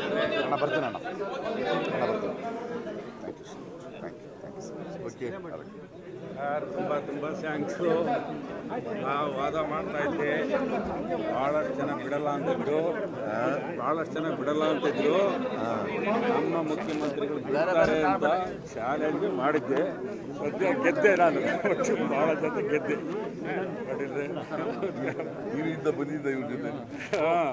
ಅಣ್ಣ ಬರ್ತೀನಿ ಅಣ್ಣ. ಅಣ್ಣ ಬರ್ತೀನಿ. Thank you thank you thank you okay sir ತುಂಬ ತುಂಬ ಥ್ಯಾಂಕ್ಸು ನಾವು ವಾದ ಮಾಡ್ತಾ ಇದ್ದೆ. ಭಾಳಷ್ಟು ಜನ ಬಿಡಲ್ಲ ಅಂತಿದ್ರು ಭಾಳಷ್ಟು ಜನ ಬಿಡಲ್ಲ ಅಂತಿದ್ರು. ನಮ್ಮ ಮುಖ್ಯಮಂತ್ರಿಗಳು ಬಿಡ್ತಾರೆ ಅಂತ ಚಾಲೆಂಜ್ ಮಾಡಿದ್ದೆ. ಸದ್ಯ ಗೆದ್ದೆ ನಾನು. ಭಾಳ ಜನ ಗೆದ್ದೆ. ಮಾಡಿದ್ರೆ. ನೀರಿಂದ ಬಂದಿದ್ದ ಇವ್ರ ಜೊತೆ. ಹಾಂ.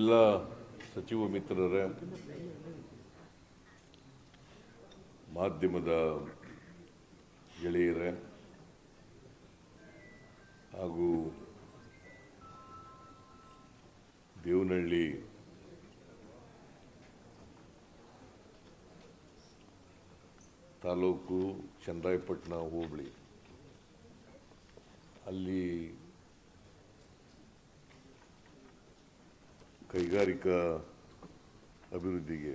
ಎಲ್ಲ ಸಚಿವ ಮಿತ್ರರೇ. ಮಾಧ್ಯಮದ ಗೆಳೆಯರೇ ಹಾಗೂ ದೇವನಹಳ್ಳಿ ತಾಲೂಕು ಚನ್ನರಾಯಪಟ್ಟಣ ಹೋಬಳಿ. ಅಲ್ಲಿ ಕೈಗಾರಿಕಾ ಅಭಿವೃದ್ಧಿಗೆ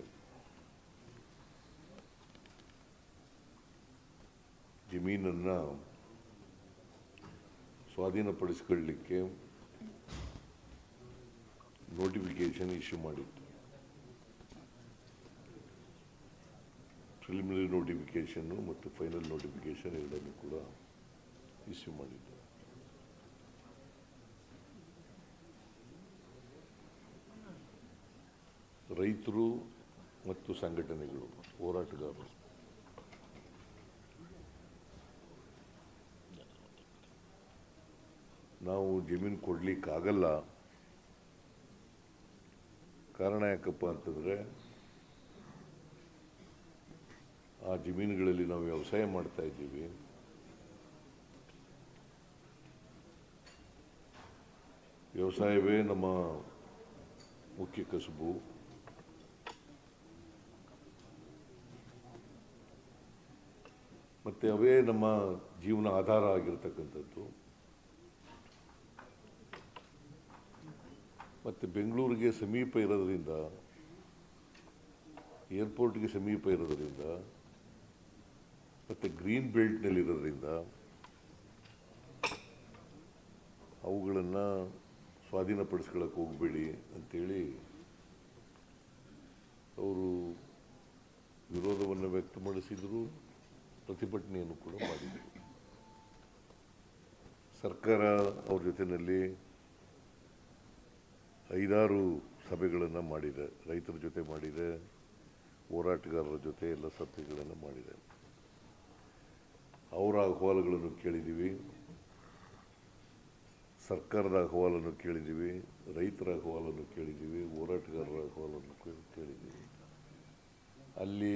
ಜಮೀನನ್ನು ಸ್ವಾಧೀನಪಡಿಸ್ಕೊಳ್ಳಿಕ್ಕೆ ನೋಟಿಫಿಕೇಷನ್ ಇಶ್ಯೂ ಮಾಡಿತ್ತು. ಪ್ರಿಲಿಮಿನರಿ ನೋಟಿಫಿಕೇಷನ್ನು ಮತ್ತು ಫೈನಲ್ ನೋಟಿಫಿಕೇಷನ್ ಎರಡನ್ನು ಕೂಡ ಇಶ್ಯೂ ಮಾಡಿದ್ದು. ರೈತರು ಮತ್ತು ಸಂಘಟನೆಗಳು, ಹೋರಾಟಗಾರರು. ನಾವು ಜಮೀನು ಕೊಡಲಿಕ್ಕಾಗಲ್ಲ. ಕಾರಣ ಯಾಕಪ್ಪ ಅಂತಂದರೆ, ಆ ಜಮೀನುಗಳಲ್ಲಿ ನಾವು ವ್ಯವಸಾಯ ಮಾಡ್ತಾ ಇದ್ದೀವಿ. ವ್ಯವಸಾಯವೇ ನಮ್ಮ ಮುಖ್ಯ ಕಸುಬು. ಮತ್ತು ಅವೇ ನಮ್ಮ ಜೀವನ ಆಧಾರ ಆಗಿರತಕ್ಕಂಥದ್ದು. ಮತ್ತು ಬೆಂಗಳೂರಿಗೆ ಸಮೀಪ ಇರೋದ್ರಿಂದ, ಏರ್ಪೋರ್ಟ್ಗೆ ಸಮೀಪ ಇರೋದ್ರಿಂದ, ಮತ್ತು ಗ್ರೀನ್ ಬೆಲ್ಟ್ನಲ್ಲಿರೋದ್ರಿಂದ ಅವುಗಳನ್ನು ಸ್ವಾಧೀನಪಡಿಸ್ಕೊಳ್ಳೋಕೆ ಹೋಗಬೇಡಿ ಅಂಥೇಳಿ ಅವರು ವಿರೋಧವನ್ನು ವ್ಯಕ್ತಪಡಿಸಿದರು. ಪ್ರತಿಭಟನೆಯನ್ನು ಕೂಡ ಮಾಡಿದರು. ಸರ್ಕಾರ ಅವ್ರ ಜೊತೆಯಲ್ಲಿ ಐದಾರು ಸಭೆಗಳನ್ನು ಮಾಡಿದೆ. ರೈತರ ಜೊತೆ ಮಾಡಿದೆ, ಹೋರಾಟಗಾರರ ಜೊತೆ ಎಲ್ಲ ಸಭೆಗಳನ್ನು ಮಾಡಿದೆ. ಅವರ ಅಹವಾಲುಗಳನ್ನು ಕೇಳಿದ್ದೀವಿ ಸರ್ಕಾರದ ಅಹವಾಲನ್ನು ಕೇಳಿದ್ದೀವಿ ರೈತರ ಅಹವಾಲನ್ನು ಕೇಳಿದ್ದೀವಿ ಹೋರಾಟಗಾರರ ಅಹವಾಲನ್ನು ಕೇಳಿದ್ದೀವಿ ಅಲ್ಲಿ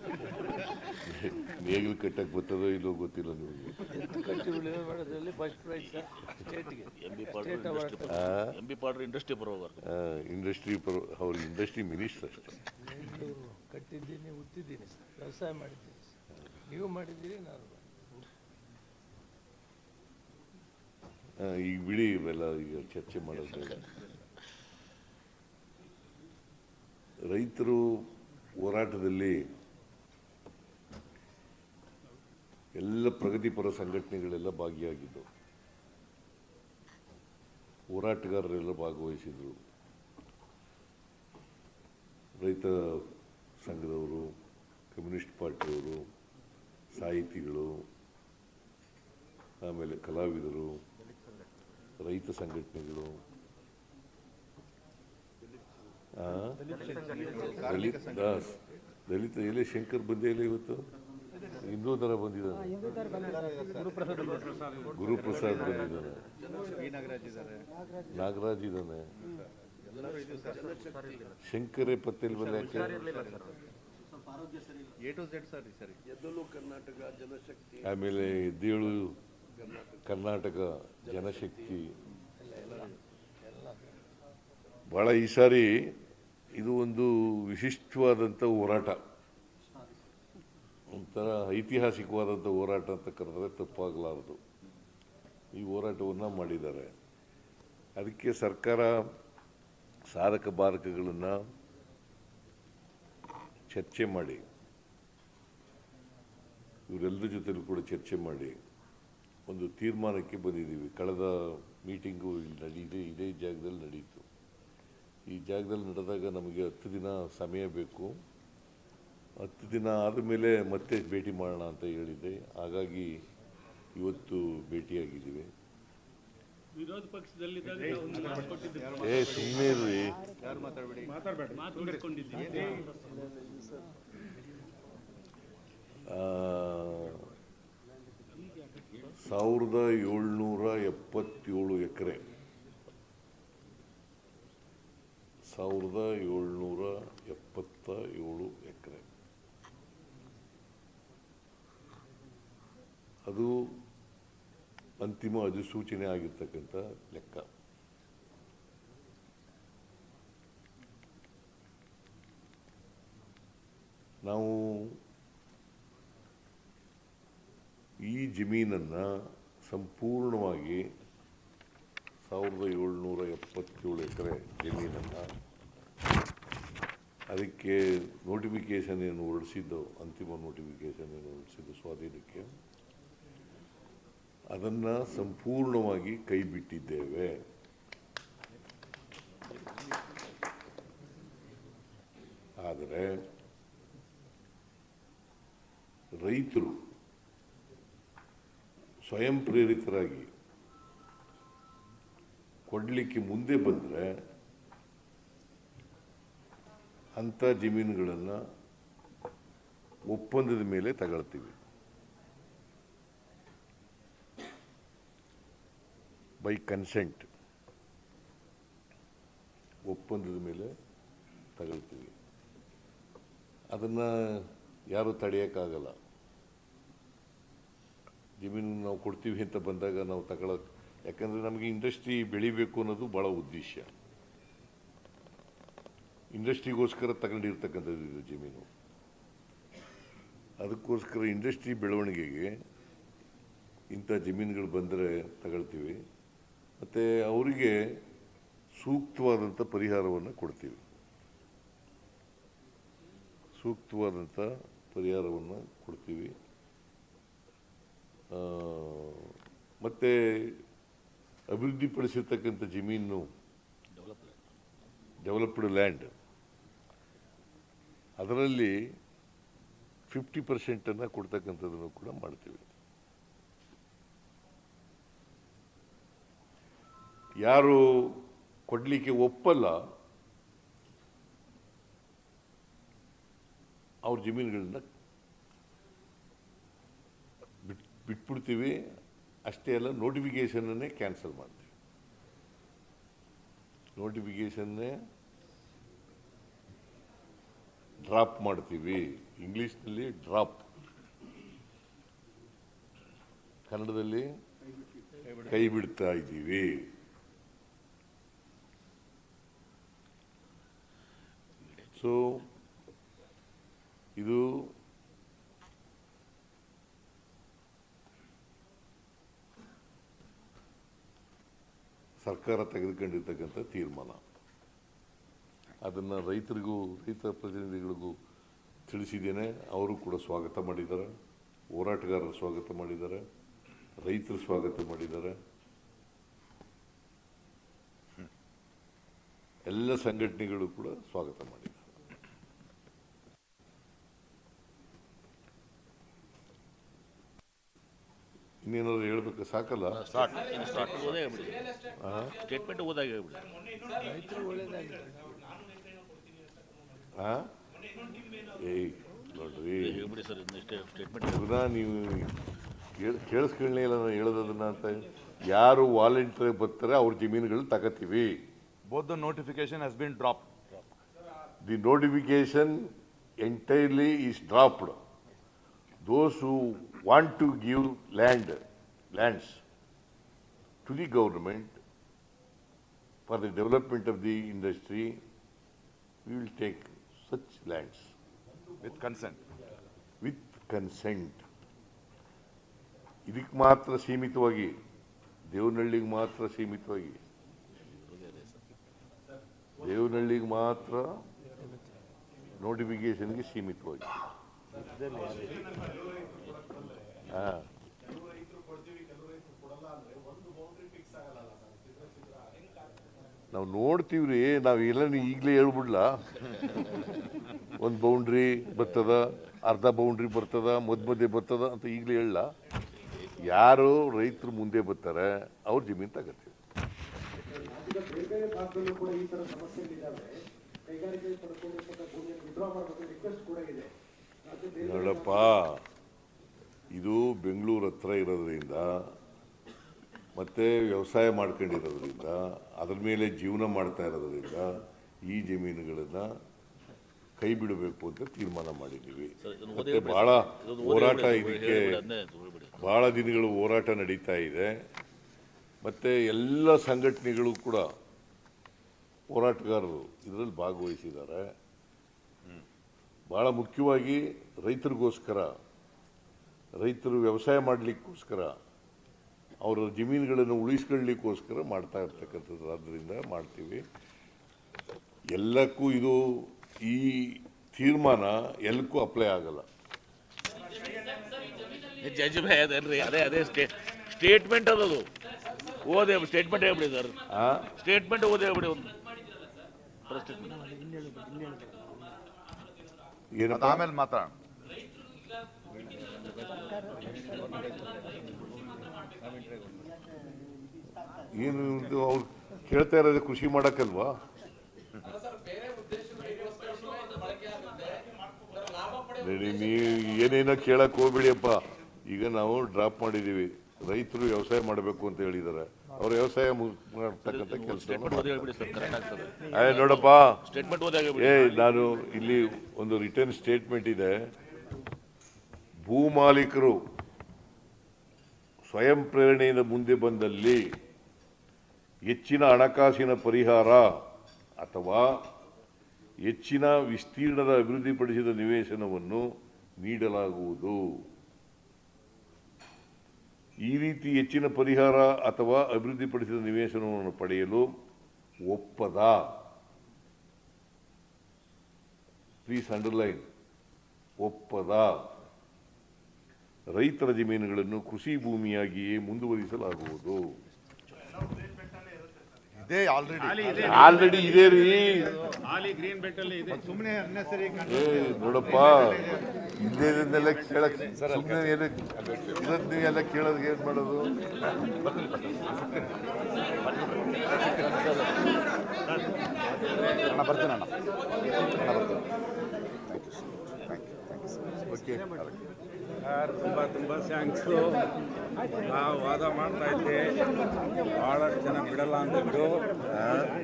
ನೇಗಿಲು ಕಟ್ಟಕ್ಕೆ ಬರ್ತದೋ ಇಲ್ಲೋ ಗೊತ್ತಿಲ್ಲ ನಿಮಗೆ. ಎತ್ತು ಫಸ್ಟ್ ಪ್ರೈಸ್ ಸ್ಟೇಟ್ಗೆ ಎಂ ಬಿ ಪಾಡ್ರು ಎಂ ಬಿ ಪಾಡ್ರು ಇಂಡಸ್ಟ್ರಿ ಬರೋವರು ಇಂಡಸ್ಟ್ರಿ ಪರ ಅವ್ರ ಇಂಡಸ್ಟ್ರಿ ಮಿನಿಸ್ಟರ್ ಅಷ್ಟೇ. ಕಟ್ಟಿದ್ದೀನಿ ಉತ್ತಿದ್ದೀನಿ ಸರ್. ವ್ಯವಸಾಯ ಮಾಡಿದ್ದೀನಿ ನೀವು ಮಾಡಿದ್ದೀರಿ ನಾನು ಈಗ ಬಿಡಿ ಇವೆಲ್ಲ ಈಗ ಚರ್ಚೆ ಮಾಡೋದು ಬೇಡ. ರೈತರು ಹೋರಾಟದಲ್ಲಿ ಎಲ್ಲ ಪ್ರಗತಿಪರ ಸಂಘಟನೆಗಳೆಲ್ಲ ಭಾಗಿಯಾಗಿದ್ದವು. ಹೋರಾಟಗಾರರೆಲ್ಲ ಭಾಗವಹಿಸಿದ್ರು. ರೈತ ಸಂಘದವರು ಕಮ್ಯುನಿಸ್ಟ್ ಪಾರ್ಟಿಯವರು ಸಾಹಿತಿಗಳು ಆಮೇಲೆ ಕಲಾವಿದರು ರೈತ ಸಂಘಟನೆಗಳು? ದಲಿತ ಎಲೆ ಶಂಕರ್ ಬಂದೇ ಇಲ್ಲ ಇವತ್ತು? ಹಿಂದೂ ಥರ ಬಂದಿದ್ದಾನೆ ಗುರುಪ್ರಸಾದ್ ಬಂದಿದ್ದಾನೆ ನಾಗರಾಜ್ ಇದ್ದಾನೆ. ಶಂಕರೇ ಪತ್ತೇಲ್ ಬಂದ ಆಮೇಲೆ ಎದ್ದೇಳು ಕರ್ನಾಟಕ ಜನಶಕ್ತಿ. ಬಹಳ ಈ ಸಾರಿ ಇದು ಒಂದು ವಿಶಿಷ್ಟವಾದಂಥ ಹೋರಾಟ. ಒಂಥರ ಐತಿಹಾಸಿಕವಾದಂಥ ಹೋರಾಟ ಅಂತ ಕರೆದ್ರೆ ತಪ್ಪಾಗಲಾರದು. ಈ ಹೋರಾಟವನ್ನು ಮಾಡಿದ್ದಾರೆ. ಅದಕ್ಕೆ ಸರ್ಕಾರ ಸಾಧಕ ಬಾಧಕಗಳನ್ನು ಚರ್ಚೆ ಮಾಡಿ. ಇವರೆಲ್ಲರ ಜೊತೆಲೂ ಕೂಡ ಚರ್ಚೆ ಮಾಡಿ. ಒಂದು ತೀರ್ಮಾನಕ್ಕೆ ಬಂದಿದ್ದೀವಿ. ಕಳೆದ ಮೀಟಿಂಗು ಇಲ್ಲಿ ನಡೀದೆ, ಇದೇ ಜಾಗದಲ್ಲಿ ನಡೀತು. ಈ ಜಾಗದಲ್ಲಿ ನಡೆದಾಗ ನಮಗೆ ಹತ್ತು ದಿನ ಸಮಯ ಬೇಕು. ಹತ್ತು ದಿನ ಆದಮೇಲೆ ಮತ್ತೆ ಭೇಟಿ ಮಾಡೋಣ ಅಂತ ಹೇಳಿದ್ದೆ. ಹಾಗಾಗಿ ಇವತ್ತು ಭೇಟಿಯಾಗಿದ್ದೀವಿ. ವಿರೋಧ ಪಕ್ಷದಲ್ಲಿದ್ದಾಗ. ಏ ಸುಮ್ಮನೆ ಇರ್ರಿ. ಸಾವಿರದ ಏಳ್ನೂರ ಎಪ್ಪತ್ತೇಳು ಎಕರೆ. ಸಾವಿರದ ಏಳ್ನೂರ ಎಪ್ಪತ್ತ ಏಳು ಎಕರೆ. ಅದು ಅಂತಿಮ ಅಧಿಸೂಚನೆ ಆಗಿರ್ತಕ್ಕಂಥ ಲೆಕ್ಕ. ನಾವು ಈ ಜಮೀನನ್ನು ಸಂಪೂರ್ಣವಾಗಿ ಸಾವಿರದ ಏಳ್ನೂರ ಎಪ್ಪತ್ತೇಳು ಎಕರೆ ಜಮೀನನ್ನು ಅದಕ್ಕೆ ನೋಟಿಫಿಕೇಷನ್ ಏನು ಹೊರಡಿಸಿದ್ದು, ಅಂತಿಮ ನೋಟಿಫಿಕೇಷನ್ ಏನು ಹೊರಡಿಸಿದ್ದು ಸ್ವಾಧೀನಕ್ಕೆ. ಅದನ್ನು ಸಂಪೂರ್ಣವಾಗಿ ಕೈಬಿಟ್ಟಿದ್ದೇವೆ. ಆದರೆ ರೈತರು ಸ್ವಯಂ ಪ್ರೇರಿತರಾಗಿ ಕೊಡಲಿಕ್ಕೆ ಮುಂದೆ ಬಂದರೆ ಅಂಥ ಜಮೀನುಗಳನ್ನು ಒಪ್ಪಂದದ ಮೇಲೆ ತಗೊಳ್ತೀವಿ. ಬೈ ಕನ್ಸೆಂಟ್ ಒಪ್ಪಂದದ ಮೇಲೆ ತಗೊಳ್ತೀವಿ. ಅದನ್ನು ಯಾರೂ ತಡೆಯೋಕ್ಕಾಗಲ್ಲ. ಜಮೀನು ನಾವು ಕೊಡ್ತೀವಿ ಅಂತ ಬಂದಾಗ ನಾವು ತಗೊಳಕ್, ಯಾಕಂದರೆ ನಮಗೆ ಇಂಡಸ್ಟ್ರಿ ಬೆಳಿಬೇಕು ಅನ್ನೋದು ಭಾಳ ಉದ್ದೇಶ. ಇಂಡಸ್ಟ್ರಿಗೋಸ್ಕರ ತಗೊಂಡಿರ್ತಕ್ಕಂಥದ್ದು ಇದು ಜಮೀನು. ಅದಕ್ಕೋಸ್ಕರ ಇಂಡಸ್ಟ್ರಿ ಬೆಳವಣಿಗೆಗೆ ಇಂಥ ಜಮೀನುಗಳು ಬಂದರೆ ತಗೊಳ್ತೀವಿ. ಮತ್ತು ಅವರಿಗೆ ಸೂಕ್ತವಾದಂಥ ಪರಿಹಾರವನ್ನು ಕೊಡ್ತೀವಿ. ಸೂಕ್ತವಾದಂಥ ಪರಿಹಾರವನ್ನು ಕೊಡ್ತೀವಿ. ಮತ್ತು ಅಭಿವೃದ್ಧಿಪಡಿಸಿರ್ತಕ್ಕಂಥ ಜಮೀನು ಡೆವಲಪ್ಡ್ ಲ್ಯಾಂಡ್. ಅದರಲ್ಲಿ ಫಿಫ್ಟಿ ಪರ್ಸೆಂಟನ್ನು ಕೊಡ್ತಕ್ಕಂಥದ್ದನ್ನು ಕೂಡ ಮಾಡ್ತೀವಿ. ಯಾರು ಕೊಡಲಿಕ್ಕೆ ಒಪ್ಪಲ್ಲ, ಅವ್ರ ಜಮೀನುಗಳನ್ನ ಬಿಟ್, ಬಿಟ್ಬಿಡ್ತೀವಿ. ಅಷ್ಟೇ ಅಲ್ಲ ನೋಟಿಫಿಕೇಷನನ್ನೇ ಕ್ಯಾನ್ಸಲ್ ಮಾಡ್ತೀವಿ. ನೋಟಿಫಿಕೇಷನ್ನೇ ಡ್ರಾಪ್ ಮಾಡ್ತೀವಿ. ಇಂಗ್ಲೀಷ್ನಲ್ಲಿ ಡ್ರಾಪ್ ಕನ್ನಡದಲ್ಲಿ ಕೈ ಬಿಡ್ತಾ ಇದ್ದೀವಿ. ಸೊ, ಇದು ಸರ್ಕಾರ ತೆಗೆದುಕೊಂಡಿರ್ತಕ್ಕಂಥ ತೀರ್ಮಾನ. ಅದನ್ನು ರೈತರಿಗೂ, ರೈತ ಪ್ರತಿನಿಧಿಗಳಿಗೂ ತಿಳಿಸಿದ್ದೇನೆ. ಅವರು ಕೂಡ ಸ್ವಾಗತ ಮಾಡಿದ್ದಾರೆ. ಹೋರಾಟಗಾರರು ಸ್ವಾಗತ ಮಾಡಿದ್ದಾರೆ. ರೈತರು ಸ್ವಾಗತ ಮಾಡಿದ್ದಾರೆ. ಎಲ್ಲ ಸಂಘಟನೆಗಳು ಕೂಡ ಸ್ವಾಗತ ಮಾಡಿದ್ದಾರೆ. ಇನ್ನೇನಾದ್ರು ಹೇಳ್ಬೇಕು ಸಾಕಲ್ಲ? ಸ್ಟೇಟ್ಮೆಂಟ್ ಓದಾಗ ಹೇಳ್ಬಿಡಿ ಆ? ಏಯ್ ನೋಡ್ರಿ. ಹೇಳ್ಬಿಡಿ ಸರ್ ಸ್ಟೇಟ್ಮೆಂಟ್ ಪುನಃ ನೀವು ಕೇಳಿಸ್ಕೊಳ್ಳೇ ಇಲ್ಲ ನಾನು ಹೇಳೋದನ್ನ ಅಂತ. ಯಾರು ವಾಲಂಟಿಯರ್ ಬರ್ತಾರೆ ಅವ್ರ ಜಮೀನುಗಳು ತಗೋತೀವಿ. Both the notification has been dropped. The notification entirely is dropped those want to give land lands to the government for the development of the industry we will take such lands With consent. With consent ಇದಕ್ಕೆ ಮಾತ್ರ ಸೀಮಿತವಾಗಿ ದೇವನಹಳ್ಳಿಗೆ ಮಾತ್ರ ಸೀಮಿತವಾಗಿ ದೇವನಹಳ್ಳಿಗೆ ಮಾತ್ರ ನೋಟಿಫಿಕೇಶನ್ಗೆ ಸೀಮಿತವಾಗಿ. ನಾವು ನೋಡ್ತೀವ್ರಿ, ನಾವು ಎಲ್ಲ ಈಗಲೇ ಹೇಳ್ಬಿಡ್ಲ. ಒಂದು ಬೌಂಡ್ರಿ ಬರ್ತದ, ಅರ್ಧ ಬೌಂಡ್ರಿ ಬರ್ತದ ಮಧ್ಯ ಮಧ್ಯೆ ಬರ್ತದ ಅಂತ ಈಗಲೇ ಹೇಳಲ್ಲ ಯಾರು ರೈತರು ಮುಂದೆ ಬರ್ತಾರೆ, ಅವ್ರ ಜಮೀನು ತಗತ್ತೆ. ನೋಡಪ್ಪ. ಬೆಂಗಳೂರು ಹತ್ರ ಇರೋದ್ರಿಂದ ಮತ್ತೆ ವ್ಯವಸಾಯ ಮಾಡ್ಕೊಂಡಿರೋದ್ರಿಂದ ಅದ್ರ ಮೇಲೆ ಜೀವನ ಮಾಡ್ತಾ ಇರೋದ್ರಿಂದ ಈ ಜಮೀನುಗಳನ್ನ ಕೈ ಬಿಡಬೇಕು ಅಂತ ತೀರ್ಮಾನ ಮಾಡಿದ್ದೀವಿ. ಮತ್ತು ಭಾಳ ಹೋರಾಟ ಇದಕ್ಕೆ ಭಾಳ ದಿನಗಳು ಹೋರಾಟ ನಡೀತಾ ಇದೆ. ಮತ್ತೆ ಎಲ್ಲ ಸಂಘಟನೆಗಳು ಕೂಡ ಹೋರಾಟಗಾರರು ಇದರಲ್ಲಿ ಭಾಗವಹಿಸಿದ್ದಾರೆ. ಭಾಳ ಮುಖ್ಯವಾಗಿ ರೈತರಿಗೋಸ್ಕರ ರೈತರು ವ್ಯವಸಾಯ ಮಾಡಲಿಕ್ಕೋಸ್ಕರ ಅವರ ಜಮೀನುಗಳನ್ನು ಉಳಿಸ್ಕೊಳ್ಳಿಕ್ಕೋಸ್ಕರ ಮಾಡ್ತಾ ಇರ್ತಕ್ಕಂಥದ್ದು ಆದ್ದರಿಂದ ಮಾಡ್ತೀವಿ. ಎಲ್ಲಕ್ಕೂ ಇದು ಈ ತೀರ್ಮಾನ ಎಲ್ಲಕ್ಕೂ ಅಪ್ಲೈ ಆಗಲ್ಲ. ಜಜ್ ಭಯ ಅದೇನ್ರಿ? ಅದೇ ಅದೇ ಸ್ಟೇ ಸ್ಟೇಟ್ಮೆಂಟ್ ಅದದು ಓದೇ ಸ್ಟೇಟ್ಮೆಂಟ್ ಹೇಳ್ಬಿಡಿ ಸರ್. ಸ್ಟೇಟ್ಮೆಂಟ್ ಓದೇ ಹೇಳ್ಬಿಡಿ ಒಂದು. ಏನಪ್ಪ ಆಮೇಲೆ ಮಾತಾಡೋಣ. ಏನು ಇದು ಅವ್ರು ಕೇಳ್ತಾ ಇರೋದು ಕೃಷಿ ಮಾಡಕ್ಕಲ್ವಾ? ನೀವು ಏನೇನೋ ಕೇಳಕ್ ಹೋಗ್ಬಿಡಿಯಪ್ಪ. ಈಗ ನಾವು ಡ್ರಾಪ್ ಮಾಡಿದೀವಿ ರೈತರು ವ್ಯವಸಾಯ ಮಾಡಬೇಕು ಅಂತ ಹೇಳಿದ್ದಾರೆ. ಅವ್ರು ವ್ಯವಸಾಯ ಮಾಡ್ತಕ್ಕಂಥ ಕೆಲಸ ನೋಡಪ್ಪ. ಏ ನಾನು ಇಲ್ಲಿ ಒಂದು ರಿಟರ್ನ್ ಸ್ಟೇಟ್ಮೆಂಟ್ ಇದೆ. ಭೂಮಾಲೀಕರು ಸ್ವಯಂ ಪ್ರೇರಣೆಯಿಂದ ಮುಂದೆ ಬಂದಲ್ಲಿ ಹೆಚ್ಚಿನ ಹಣಕಾಸಿನ ಪರಿಹಾರ ಅಥವಾ ಹೆಚ್ಚಿನ ವಿಸ್ತೀರ್ಣದ ಅಭಿವೃದ್ಧಿಪಡಿಸಿದ ನಿವೇಶನವನ್ನು ನೀಡಲಾಗುವುದು. ಈ ರೀತಿ ಹೆಚ್ಚಿನ ಪರಿಹಾರ ಅಥವಾ ಅಭಿವೃದ್ಧಿಪಡಿಸಿದ ನಿವೇಶನವನ್ನು ಪಡೆಯಲು ಒಪ್ಪದ. ಪ್ಲೀಸ್ ಅಂಡರ್ಲೈನ್ ಒಪ್ಪದ. ರೈತರ ಜಮೀನುಗಳನ್ನು ಕೃಷಿ ಭೂಮಿಯಾಗಿಯೇ ಮುಂದುವರಿಸಲಾಗುವುದು. ಇದೇ ಆಲ್ರೆಡಿ ಆಲ್ರೆಡಿ ಇದೆ. ರೀ. ಹಾಲಿ ಗ್ರೀನ್ ಬೆಲ್ಟ್ ಅಲ್ಲಿ ಇದೆ. ಸುಮ್ಮನೆ ಅನ್ನೆಸರಿ ಏ ನೋಡಪ್ಪ. ಇಲ್ಲೇದನ್ನೆಲ್ಲ ಕೇಳಕ್ ಸುಮ್ಮನೆ ಇದನ್ನ ನೀವೆಲ್ಲ ಕೇಳೋದು ಏನು ಮಾಡೋದು? ಅಣ್ಣ ಬರ್ತೀನಿ ಅಣ್ಣ ಅಣ್ಣ ಬರ್ತೀನಿ thank you thank you thank you sir okay ಅದಕ್ಕೆ ಸರ್ ತುಂಬ ತುಂಬ ಥ್ಯಾಂಕ್ಸು ನಾವು ವಾದ ಮಾಡ್ತಾ ಇದ್ದೆ ಭಾಳಷ್ಟು ಜನ ಬಿಡಲ್ಲ ಅಂತಿದ್ರು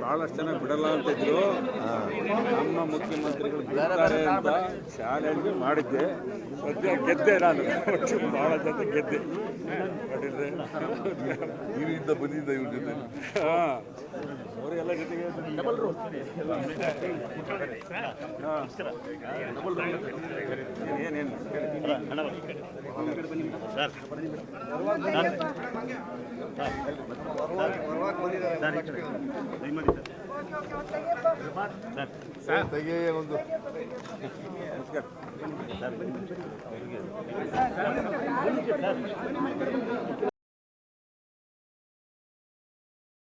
ಭಾಳಷ್ಟು ಜನ ಬಿಡಲ್ಲ ಅಂತಿದ್ರು. ನಮ್ಮ ಮುಖ್ಯಮಂತ್ರಿಗಳು ಬಿಡ್ತಾರೆ ಅಂತ ಚಾಲೆಂಜ್ ಮಾಡಿದ್ದೆ. ಸದ್ಯ ಗೆದ್ದೆ ನಾನು. ಭಾಳ ಜನ ಗೆದ್ದೆ. ನೋಡಿದ್ರೆ ನೀವಿಂದ ಬಂದಿದ್ದ ಇವ್ರ ಜೊತೆ. ಹಾಂ. ಅವರೆಲ್ಲ ಜೊತೆಗೆ ಡಬಲ್ ರೋಡ್ ಏನೇನು? ತೆಗೆಯ ಒಂದು. ನಮಸ್ಕಾರ.